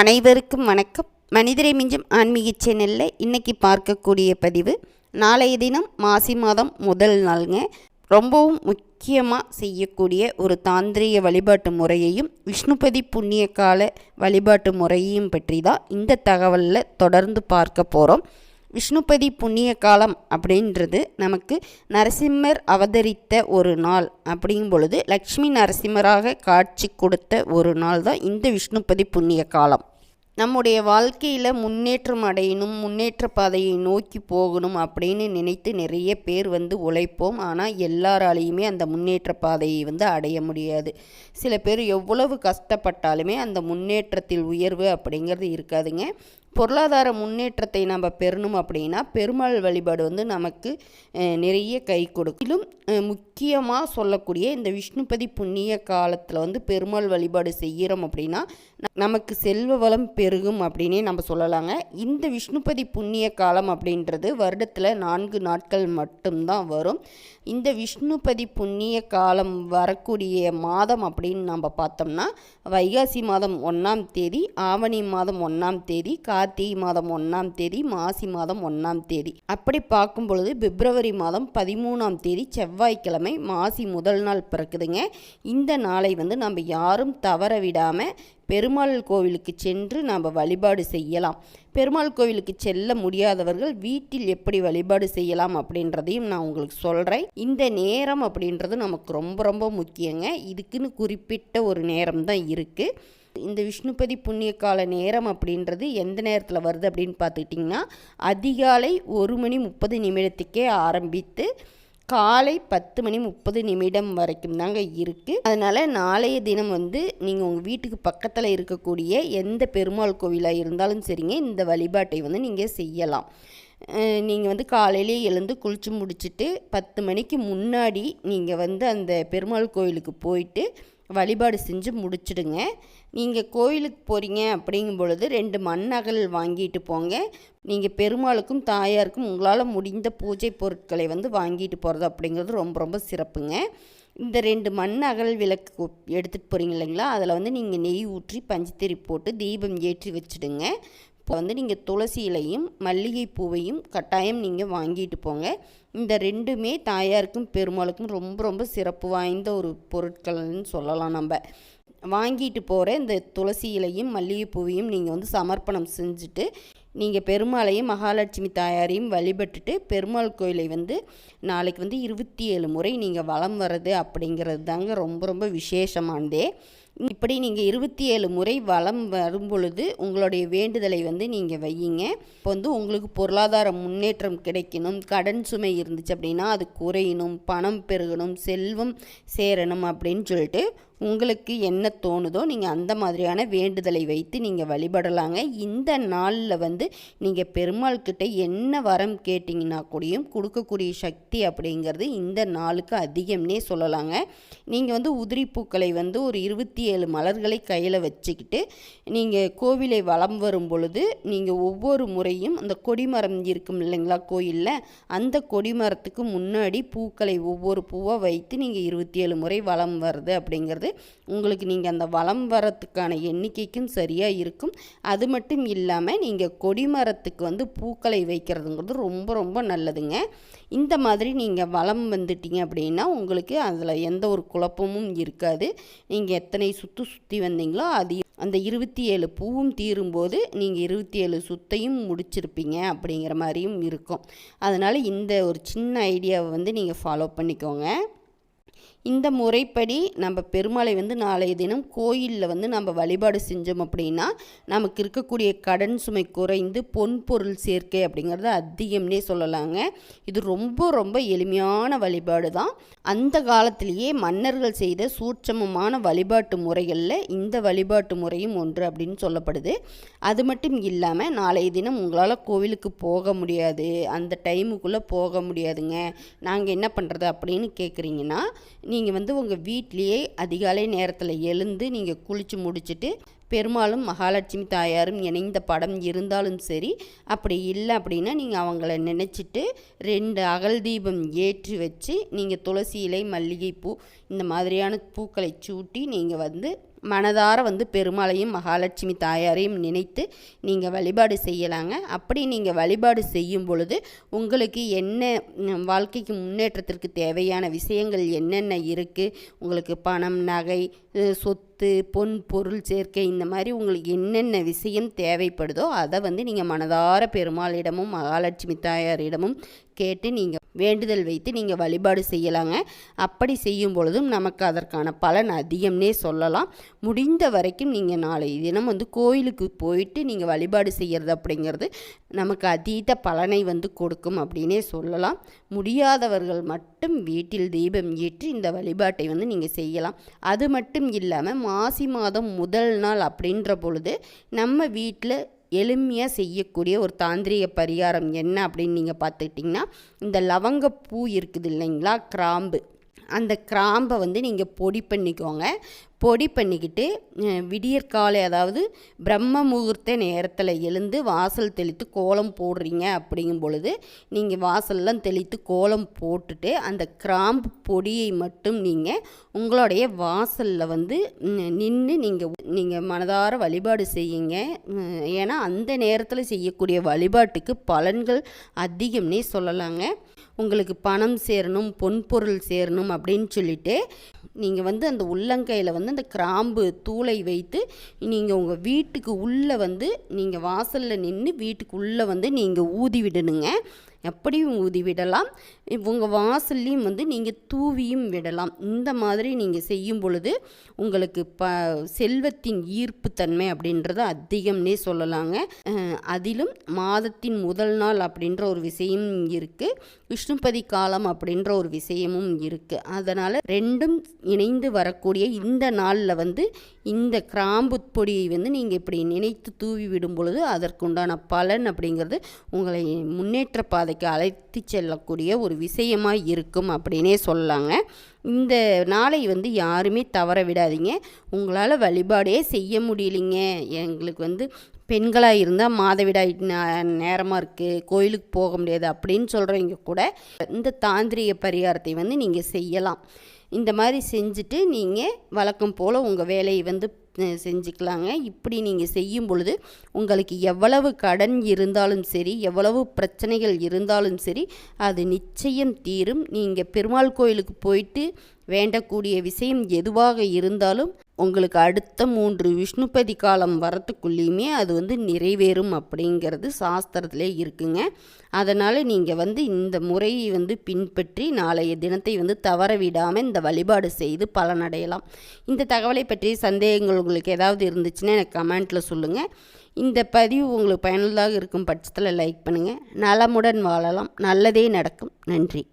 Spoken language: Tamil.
அனைவருக்கும் வணக்கம். மனிதரை மிஞ்சும் ஆன்மீக சேனலில் இன்றைக்கி பார்க்கக்கூடிய பதிவு நாளைய தினம் மாசி மாதம் முதல் நாளுங்க. ரொம்பவும் முக்கியமாக செய்யக்கூடிய ஒரு தாந்திரிய வழிபாட்டு முறையையும் விஷ்ணுபதி புண்ணிய கால வழிபாட்டு முறையையும் பற்றி தான் இந்த தகவலில் தொடர்ந்து பார்க்க போகிறோம் விஷ்ணுபதி புண்ணிய காலம் அப்படின்றது நமக்கு நரசிம்மர் அவதரித்த ஒரு நாள் அப்படிங்கும் பொழுது லக்ஷ்மி நரசிம்மராக காட்சி கொடுத்த ஒரு நாள் தான் இந்த விஷ்ணுபதி புண்ணிய காலம் நம்முடைய வாழ்க்கையில் முன்னேற்றம் அடையணும் முன்னேற்ற பாதையை நோக்கி போகணும் அப்படின்னு நினைத்து நிறைய பேர் வந்து உழைப்போம். ஆனால் எல்லாராலையுமே அந்த முன்னேற்ற பாதையை வந்து அடைய முடியாது. சில பேர் எவ்வளவு கஷ்டப்பட்டாலுமே அந்த முன்னேற்றத்தில் உயர்வு அப்படிங்கிறது இருக்காதுங்க. பொருளாதார முன்னேற்றத்தை நம்ம பெறணும் அப்படின்னா பெருமாள் வழிபாடு வந்து நமக்கு நிறைய கை கொடுக்கும். முக்கியமாக சொல்லக்கூடிய இந்த விஷ்ணுபதி புண்ணிய காலத்தில் வந்து பெருமாள் வழிபாடு செய்கிறோம் அப்படின்னா ந- நமக்கு செல்வ வளம் பெருகும் அப்படின்னே நம்ம சொல்லலாங்க. இந்த விஷ்ணுபதி புண்ணிய காலம் அப்படின்றது வருடத்தில் நான்கு நாட்கள் மட்டும்தான் வரும். இந்த விஷ்ணுபதி புண்ணிய காலம் வரக்கூடிய மாதம் அப்படின்னு நம்ம பார்த்தோம்னா வைகாசி மாதம் ஒன்றாம் தேதி ஆவணி மாதம் ஒன்றாம் தேதி கா கார்த்திகை மாதம் ஒன்றாம் தேதி மாசி மாதம் ஒன்றாம் தேதி. அப்படி பார்க்கும் பொழுது பிப்ரவரி மாதம் பதிமூணாம் தேதி செவ்வாய்க்கிழமை மாசி முதல் நாள் பிறக்குதுங்க. இந்த நாளை வந்து நம்ம யாரும் தவற விடாமல் பெருமாள் கோவிலுக்கு சென்று நாம் வழிபாடு செய்யலாம். பெருமாள் கோவிலுக்கு செல்ல முடியாதவர்கள் வீட்டில் எப்படி வழிபாடு செய்யலாம் அப்படின்றதையும் நான் உங்களுக்கு சொல்கிறேன் இந்த நேரம் அப்படின்றது நமக்கு ரொம்ப ரொம்ப முக்கியங்க. இதுக்குன்னு குறிப்பிட்ட ஒரு நேரம் தான் இருக்குது இந்த விஷ்ணுபதி புண்ணிய கால நேரம் அப்படின்றது எந்த நேரத்தில் வருது அப்படின்னு பார்த்துக்கிட்டிங்கன்னா அதிகாலை ஒரு மணி முப்பது நிமிடத்துக்கே ஆரம்பித்து காலை பத்து மணி முப்பது நிமிடம் வரைக்கும் தாங்க இருக்குது அதனால் நாளைய தினம் வந்து நீங்கள் உங்கள் வீட்டுக்கு பக்கத்தில் இருக்கக்கூடிய எந்த பெருமாள் கோவிலாக இருந்தாலும் சரிங்க இந்த வழிபாட்டை வந்து நீங்கள் செய்யலாம். நீங்கள் வந்து காலையிலே எழுந்து குளிச்சு முடிச்சுட்டு பத்து மணிக்கு முன்னாடி நீங்கள் வந்து அந்த பெருமாள் கோவிலுக்கு போயிட்டு வழிபாடு செஞ்சு முடிச்சிடுங்க. நீங்கள் கோயிலுக்கு போகிறீங்க அப்படிங்கும் பொழுது ரெண்டு மண்ணகல் வாங்கிட்டு போங்க. நீங்கள் பெருமாளுக்கும் தாயாருக்கும் உங்களால் முடிந்த பூஜை பொருட்களை வந்து வாங்கிட்டு போகிறது அப்படிங்கிறது ரொம்ப ரொம்ப சிறப்புங்க. இந்த ரெண்டு மண் அகல் விளக்கு எடுத்துகிட்டு போகிறீங்க இல்லைங்களா? அதில் வந்து நீங்கள் நெய் ஊற்றி பஞ்சுத்திரி போட்டு தீபம் ஏற்றி வச்சுடுங்க. வந்து நீங்கள் துளசி இலையும் மல்லிகை பூவையும் கட்டாயம் நீங்கள் வாங்கிட்டு போங்க. இந்த ரெண்டுமே தாயாருக்கும் பெருமாளுக்கும் ரொம்ப ரொம்ப சிறப்பு வாய்ந்த ஒரு பொருட்கள்னு சொல்லலாம் நம்ம. வாங்கிட்டு போகிற இந்த துளசி இலையும் மல்லிகை பூவையும் நீங்கள் வந்து சமர்ப்பணம் செஞ்சுட்டு நீங்கள் பெருமாளையும் மகாலட்சுமி தாயாரையும் வழிபட்டுட்டு பெருமாள் கோயிலை வந்து நாளைக்கு வந்து இருபத்தி ஏழு முறை நீங்கள் வலம் வர்றது அப்படிங்கிறது தாங்க ரொம்ப ரொம்ப விசேஷமானதே. இப்படி நீங்கள் இருபத்தி ஏழு முறை வளம் வரும் பொழுது உங்களுடைய வேண்டுதலை வந்து நீங்கள் வையுங்க. இப்போ வந்து உங்களுக்கு பொருளாதார முன்னேற்றம் கிடைக்கணும். கடன் சுமை இருந்துச்சு அப்படின்னா அது குறையணும். பணம் பெருகணும். செல்வம் சேரணும் அப்படின்னு சொல்லிட்டு உங்களுக்கு என்ன தோணுதோ நீங்கள் அந்த மாதிரியான வேண்டுதலை வைத்து நீங்கள் வழிபடலாங்க. இந்த நாளில் வந்து நீங்கள் பெருமாள் கிட்ட என்ன வரம் கேட்டிங்கன்னா கூடயும் கொடுக்கக்கூடிய சக்தி அப்படிங்கிறது இந்த நாளுக்கு அதிகம்னே சொல்லலாங்க. நீங்கள் வந்து உதிரி பூக்களை வந்து ஒரு இருபத்தி ஏழு மலர்களை கையில் வச்சுக்கிட்டு நீங்கள் கோவிலை வலம் வரும் பொழுது நீங்கள் ஒவ்வொரு முறையும் அந்த கொடிமரம் இருக்கும் இல்லைங்களா கோயிலில் அந்த கொடிமரத்துக்கு முன்னாடி பூக்களை ஒவ்வொரு பூவாக வைத்து நீங்கள் இருபத்தி ஏழு முறை வளம் வருது அப்படிங்கிறது உங்களுக்கு நீங்கள் அந்த வளம் வரத்துக்கான எண்ணிக்கைக்கும் சரியாக இருக்கும். அது மட்டும் இல்லாமல் நீங்கள் கொடிமரத்துக்கு வந்து பூக்களை வைக்கிறதுங்கிறது ரொம்ப ரொம்ப நல்லதுங்க. இந்த மாதிரி நீங்கள் வளம் வந்துட்டீங்க அப்படின்னா உங்களுக்கு அதில் எந்த ஒரு குழப்பமும் இருக்காது. நீங்கள் எத்தனை சுற்று சுற்றி வந்தீங்களோ அது அந்த இருபத்தி ஏழு பூவும் தீரும்போது நீங்கள் இருபத்தி ஏழு சுத்தையும் முடிச்சிருப்பீங்க அப்படிங்கிற மாதிரியும் இருக்கும். அதனால் இந்த ஒரு சின்ன ஐடியாவை வந்து நீங்கள் ஃபாலோ பண்ணிக்கோங்க. இந்த முறைப்படி நம்ம பெருமாளை வந்து நாளைய தினம் கோயிலில் வந்து நம்ம வழிபாடு செஞ்சோம் அப்படின்னா நமக்கு இருக்கக்கூடிய கடன் சுமை குறைந்து பொன் பொருள் சேர்க்கை அப்படிங்கிறது அதிகம்னே சொல்லலாங்க. இது ரொம்ப ரொம்ப எளிமையான வழிபாடு தான். அந்த காலத்திலேயே மன்னர்கள் செய்த சூட்சமமான வழிபாட்டு முறைகளில் இந்த வழிபாட்டு முறையும் ஒன்று அப்படின்னு சொல்லப்படுது. அது மட்டும் இல்லாமல் நாளைய தினம் உங்களால் கோவிலுக்கு போக முடியாது. அந்த டைமுக்குள்ளே போக முடியாதுங்க. நாங்கள் என்ன பண்ணுறது அப்படின்னு கேட்குறீங்கன்னா நீங்கள் வந்து உங்கள் வீட்லேயே அதிகாலை நேரத்தில் எழுந்து நீங்கள் குளித்து முடிச்சுட்டு பெருமாளும் மகாலட்சுமி தாயாரும் இணைந்த படம் இருந்தாலும் சரி அப்படி இல்லை அப்படின்னா நீங்கள் அவங்கள நினச்சிட்டு ரெண்டு அகல் தீபம் ஏற்றி வச்சு நீங்கள் துளசி இலை மல்லிகைப்பூ இந்த மாதிரியான பூக்களை சூட்டி நீங்கள் வந்து மனதார வந்து பெருமாளையும் மகாலட்சுமி தாயாரையும் நினைத்து நீங்கள் வழிபாடு செய்யலாங்க. அப்படி நீங்கள் வழிபாடு செய்யும் பொழுது உங்களுக்கு என்ன வாழ்க்கைக்கு முன்னேற்றத்திற்கு தேவையான விஷயங்கள் என்னென்ன இருக்குது உங்களுக்கு பணம் நகை சொத்து பொன் பொருள் சேர்க்கை இந்த மாதிரி உங்களுக்கு என்னென்ன விஷயம் தேவைப்படுதோ அதை வந்து நீங்கள் மனதார பெருமாளிடமும் மகாலட்சுமி தாயாரிடமும் கேட்டு நீங்கள் வேண்டுதல் வைத்து நீங்கள் வழிபாடு செய்யலாங்க. அப்படி செய்யும் பொழுதும் நமக்கு அதற்கான பலன் அதிகம்னே சொல்லலாம். முடிந்த வரைக்கும் நீங்கள் நாளை தினம் வந்து கோயிலுக்கு போயிட்டு நீங்கள் வழிபாடு செய்கிறது அப்படிங்கிறது நமக்கு அதீத பலனை வந்து கொடுக்கும் அப்படின்னே சொல்லலாம். முடியாதவர்கள் மட்டும் வீட்டில் தீபம் ஏற்றி இந்த வழிபாட்டை வந்து நீங்கள் செய்யலாம். அது மட்டும் இல்லாமல் மாசி மாதம் முதல் நாள் அப்படின்ற பொழுது நம்ம வீட்டில் எளிமையாக செய்யக்கூடிய ஒரு தாந்திரிக பரிகாரம் என்ன அப்படின்னு நீங்கள் பார்த்துக்கிட்டிங்கன்னா இந்த லவங்கப்பூ இருக்குது இல்லைங்களா கிராம்பு. அந்த கிராம்பை வந்து நீங்கள் பொடி பண்ணிக்கோங்க. பொடி பண்ணிக்கிட்டு விடியற்காலை அதாவது பிரம்ம முகூர்த்த நேரத்தில் எழுந்து வாசல் தெளித்து கோலம் போடுறீங்க அப்படிங்கும் பொழுது நீங்கள் வாசல்லாம் தெளித்து கோலம் போட்டுட்டு அந்த கிராம்பு பொடியை மட்டும் நீங்கள் உங்களுடைய வாசலில் வந்து நின்று நீங்கள் நீங்கள் மனதார வழிபாடு செய்யுங்க. ஏன்னா அந்த நேரத்தில் செய்யக்கூடிய வழிபாட்டுக்கு பலன்கள் அதிகம்னே சொல்லலாங்க. உங்களுக்கு பணம் சேரணும் பொன்பொருள் சேரணும் அப்படின்னு சொல்லிட்டு நீங்கள் வந்து அந்த உள்ளங்கையில் வந்து அந்த கிராம்பு தூளை வைத்து நீங்கள் உங்கள் வீட்டுக்கு உள்ளே வந்து நீங்கள் வாசலில் நின்று வீட்டுக்கு உள்ளே வந்து நீங்கள் ஊதி விடணுங்க. எப்படியும் ஊதி விடலாம். உங்கள் வாசல்லையும் வந்து நீங்கள் தூவியும் விடலாம். இந்த மாதிரி நீங்கள் செய்யும் பொழுது உங்களுக்கு ப செல்வத்தின் ஈர்ப்புத்தன்மை அப்படின்றது அதிகம்னே சொல்லலாங்க. அதிலும் மாதத்தின் முதல் நாள் அப்படின்ற ஒரு விஷயம் இருக்குது விஷ்ணுபதி காலம் அப்படின்ற ஒரு விஷயமும் இருக்குது அதனால் ரெண்டும் இணைந்து வரக்கூடிய இந்த நாளில் வந்து இந்த கிராம்பு பொடியை வந்து நீங்கள் இப்படி நினைத்து தூவி விடும் பொழுது அதற்குண்டான பலன் அப்படிங்கிறது உங்களை முன்னேற்ற பாதை பாதைக்கு அழைத்து செல்லக்கூடிய ஒரு விஷயமாக இருக்கும் அப்படின்னே சொல்லலாங்க. இந்த நாளை வந்து யாருமே தவற விடாதீங்க. உங்களால் வழிபாடே செய்ய முடியலைங்க. எங்களுக்கு வந்து பெண்களாக இருந்தால் மாதவிடாய் நேரமாக இருக்குது கோயிலுக்கு போக முடியாது அப்படின்னு சொல்கிறவங்க கூட இந்த தாந்திரிக பரிகாரத்தை வந்து நீங்கள் செய்யலாம். இந்த மாதிரி செஞ்சுட்டு நீங்கள் வழக்கம் போல் உங்கள் வேலையை வந்து செஞ்சுக்கலாங்க. இப்படி நீங்கள் செய்யும் பொழுது உங்களுக்கு எவ்வளவு கடன் இருந்தாலும் சரி எவ்வளவு பிரச்சனைகள் இருந்தாலும் சரி அது நிச்சயம் தீரும். நீங்கள் பெருமாள் கோயிலுக்கு போயிட்டு வேண்டக்கூடிய விஷயம் எதுவாக இருந்தாலும் உங்களுக்கு அடுத்த மூன்று விஷ்ணுபதி காலம் வரத்துக்குள்ளேயுமே அது வந்து நிறைவேறும் அப்படிங்கிறது சாஸ்திரத்திலே இருக்குங்க. அதனால் நீங்கள் வந்து இந்த முறையை வந்து பின்பற்றி நாளைய தினத்தை வந்து தவற விடாமல் இந்த வழிபாடு செய்து பலனடையலாம். இந்த தகவலை பற்றிய சந்தேகங்கள் உங்களுக்கு ஏதாவது இருந்துச்சுன்னா எனக்கு கமெண்ட்டில் சொல்லுங்கள் இந்த பதிவு உங்களுக்கு பயனுள்ளதாக இருக்கும் பட்சத்தில் லைக் பண்ணுங்கள் நலமுடன் வாழலாம். நல்லதே நடக்கும். நன்றி.